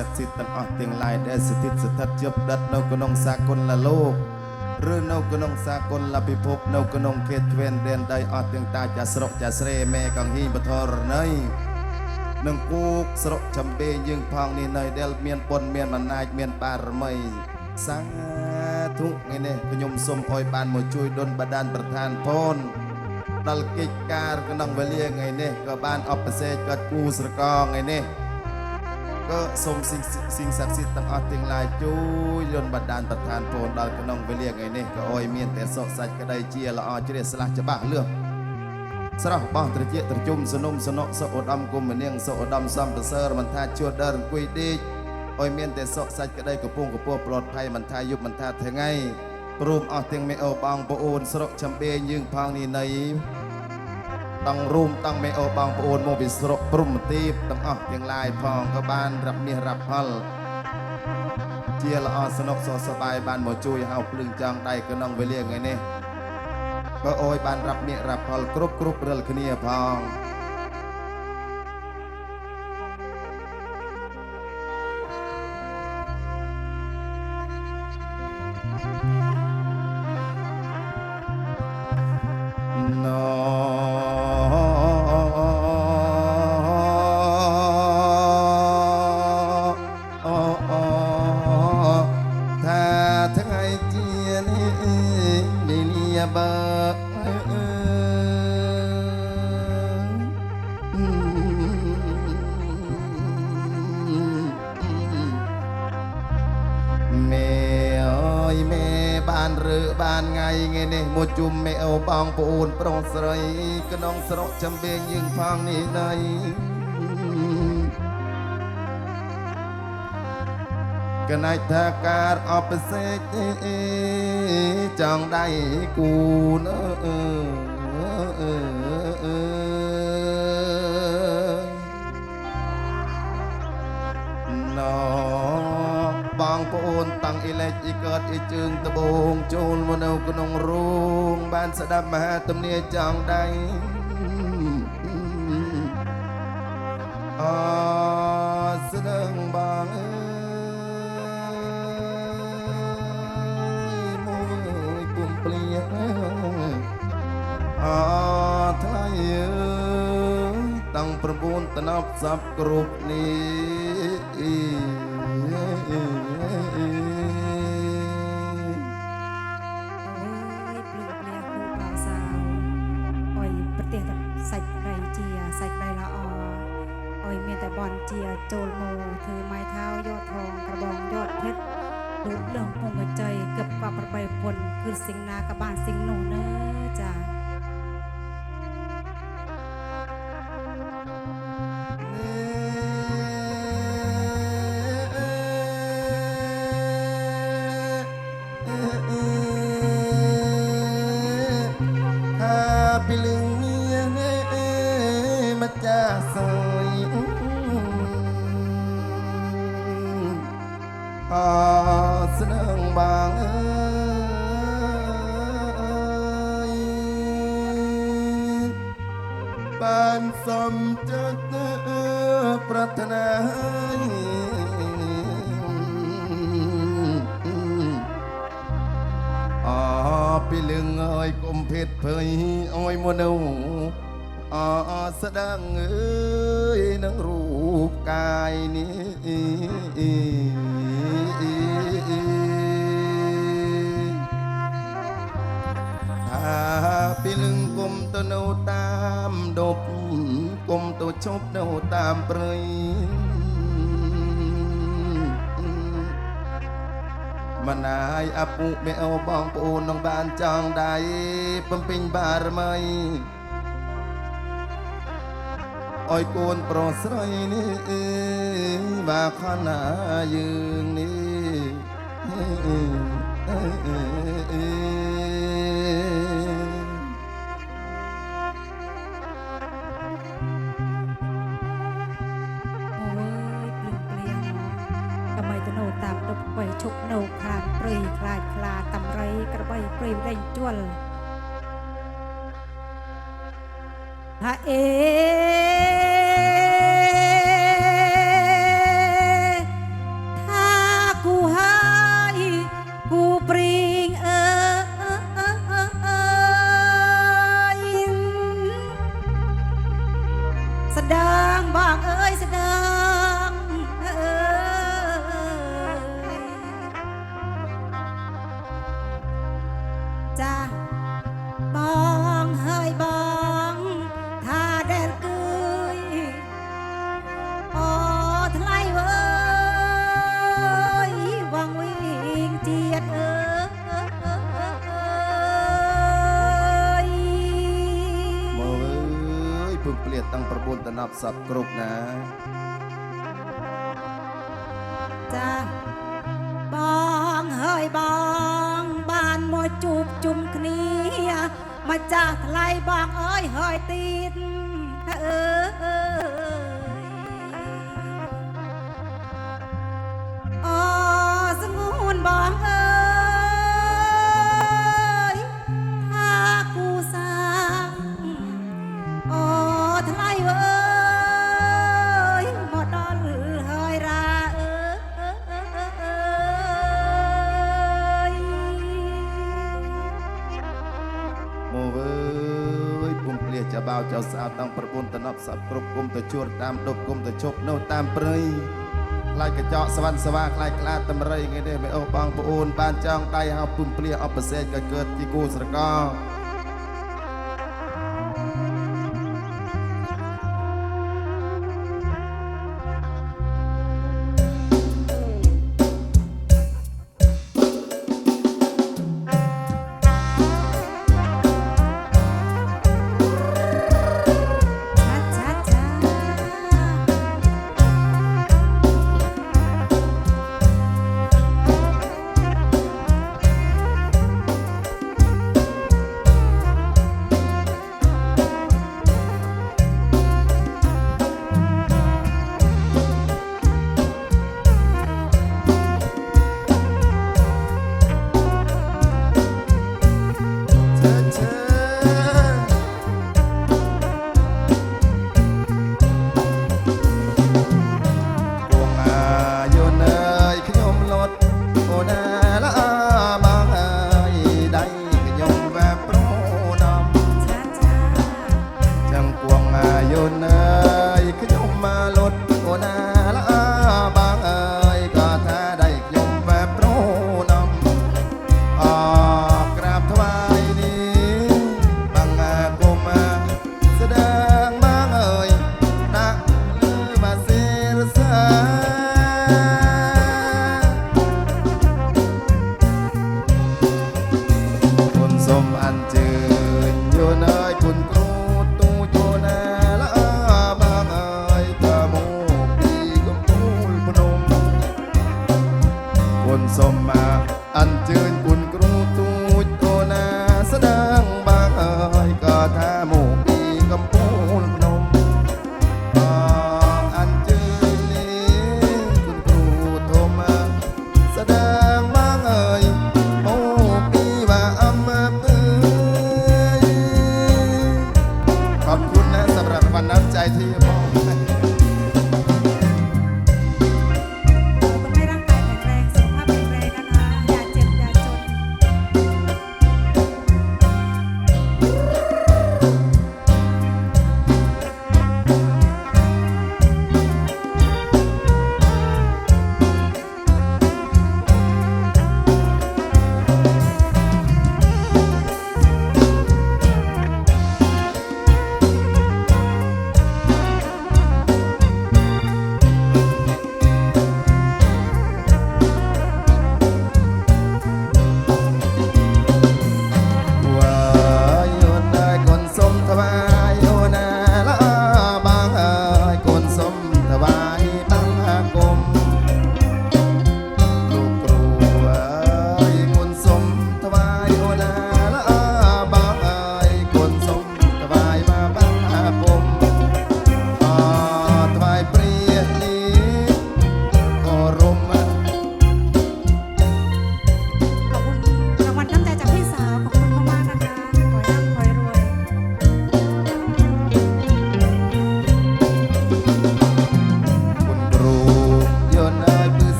ស័ក្តិសិទ្ធិទាំងអស់ទាំងឡាយដែលស្ថិតស្ថិតជាប់ដិតនៅក្នុងសាគលលោកឬនៅក្នុងសាគលពិភពនៅក្នុងខេតទ្វេនដែនដីអស់ទាំងតាចាស្រុកចាស្រេមេកងហ៊ីបធរណីនឹងគូកស្រុកចំបេយើងផងនេះនៅដែលមានបុណ្យមានអំណាចមានបារមីសាធុថ្ងៃនេះខ្ញុំសូមអោយបានមកជួយដុនបដានប្រធានពនដល់កិច្ចការក្នុងវេលាថ្ងៃនេះក៏បានអបសេកក៏គូស្រកថ្ងៃនេះ ក៏សូមសិងសិងស័ក្តិសិទ្ធិទាំងអស់ទាំងឡាយជួយលន់បដានប្រធានពរដល់ក្នុងវេលាថ្ងៃនេះក៏អោយមានតែសុខសាច់ក្តីជាល្អជ្រះស្លាស់ច្បាស់លឿនស្រស់បោះត្រជាត្រជុំសនុំសនុកសុឧត្តមគុំមនាងសុឧត្តមសំប្រសើរមិនថាជួតដើរអង្គុយដេកអោយមានតែសុខសាច់ក្តីកំពុងកំពស់ប្លត់ភ័យមិនថាយប់មិនថាថ្ងៃព្រមអស់ទាំងមេអូបងប្អូនស្រុកចំបេយើងផងនេះនៃ តង់រួមតង់មេអូបងប្អូនមកពីស្រុកព្រំទីបទាំងអស់ទាំងឡាយផងក៏បានរាប់មាសរាប់ផលជាល្អសនុកសុខសប្បាយបានមកជួយហៅភ្លឹងចង់ដៃក្នុងវេលាថ្ងៃនេះក៏អោយបានរាប់មាសរាប់ផលគ្រប់គ្រប់រិលគ្នាផង អូបងប្អូនប្រុសស្រីក្នុងស្រុកចំបៀងយើងផងនេះណៃកណៃថាការអបសេកចង់ដៃគូនអើអើ បងប្អូនតាំងអ៊ីលេចអ៊ីកើតអ៊ីជើងដបងចូលមកនៅក្នុងរូងបានស្ដាប់មហាទំនាចង់ដៃអស្ដឹងបងអើយមកអើយពុំព្រាអថ្លៃអើយតាំងប្រពូនតណប់សັບគ្រប់នេះ អើយភ្លឺភ្លៀគូបៅសាវអុយប្រទេសសាច់ដីជាសាច់ដីល្អអុយមានតែបនជាចូលមកធ្វើម៉ៃថាវយកថងក្របងយកភេទលូតលឹងពងកចៃគឹបកប់ប្របីពុនគឺសិងណាក៏បានសិង អស្នឹងបងអើយបានសំចិត្តប្រាថ្នាអពីលឹងអើយកុំភេទភ័យអើយមុននៅអស្ដាងអើយនឹងរូបកាយនេះ ថាពីលឹងគុំទៅនៅតាមដប់គុំទៅជប់នៅតាមព្រៃមណាយអពុមេអូបងប្អូននឹងបានចង់ដៃបំពេញបារមីអើយកូនប្រុសស្រីនេះបាខណាយើងនេះ preventual. Hae aku hai kupring ain e, e, e, sedang bang ơi sedang สับกรุบนะ អោតាំង9តំណប់សពគ្រប់គុំទៅជួរតាមដប់គុំទៅជប់នោះតាមព្រៃខ្លាចកញ្ចក់ស្វាន់ស្វាខ្លាចខ្លាតតម្រៃថ្ងៃនេះមិនអូបងប្អូនបានចង់ដៃហៅពុំព្រាអបសេកក៏កើតជាគូស្រកោ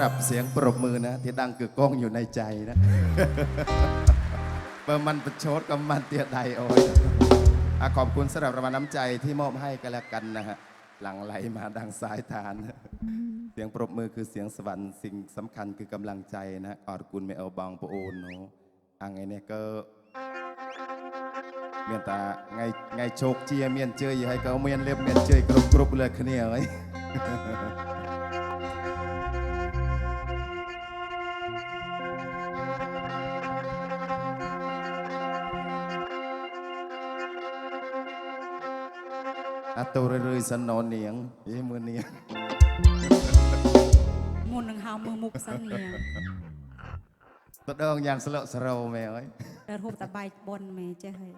หรับเสียงปรบมือนะที่ดังกึกก้องอยู่ในใจนะเมื่อมันประชดกับมันเตียใดโอ้ยขอบคุณสำหรับรางวัน้ำใจที่มอบให้กันแล้วกันนะฮะหลังไหลมาดังสายทาน เสียงปรบมือคือเสียงสวรรค์สิ่งสำคัญคือกำลังใจนะออดกุลไม่เอาบางปโอนเนาะอังไงเนี่ยก็เมียนตาไงไงโชคเจียเมียนเจยให้ก็าเมียนเล็บเมียนเจยกรุบกรุบเลยคืนนี้ไอ้ អាតូរឿយៗសិនណននាងយេមើលនាងមុននឹងហៅមើលមុខសិននាងតដងយ៉ាងស្លកសរោមែអើយដើរហូបតបែកបនមេចេះហើយ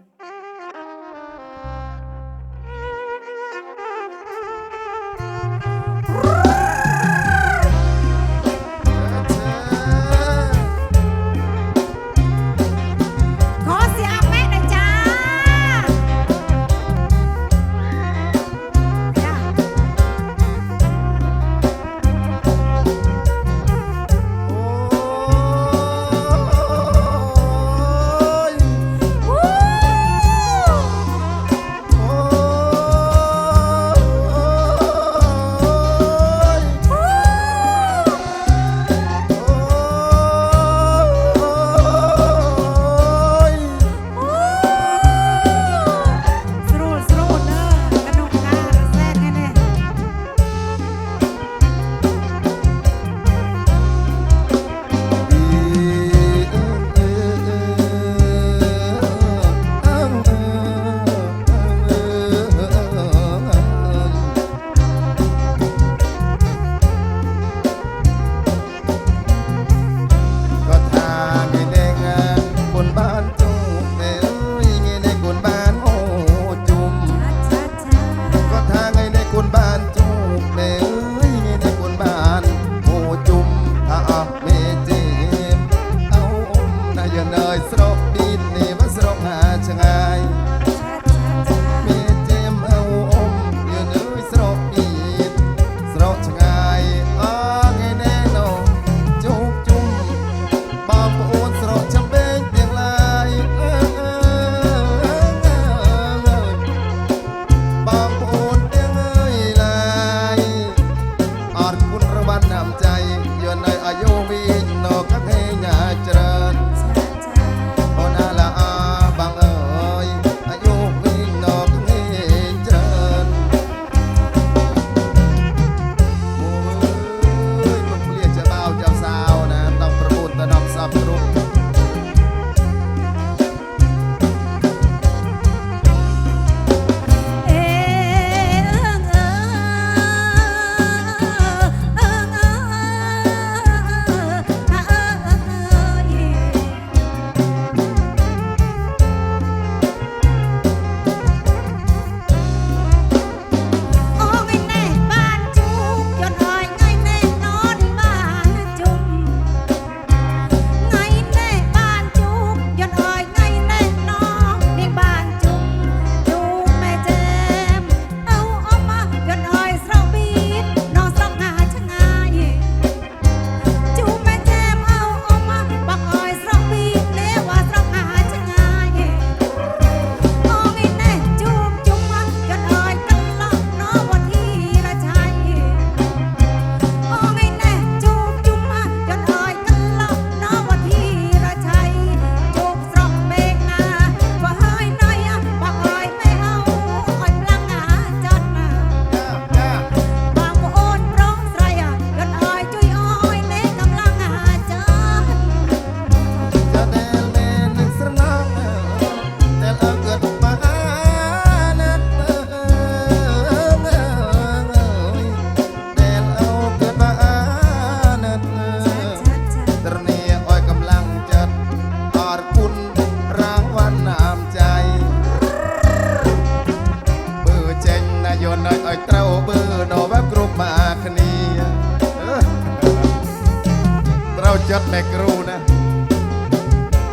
จัดในกรูนะ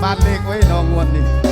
บ้านเล็กไว้นองวนนี่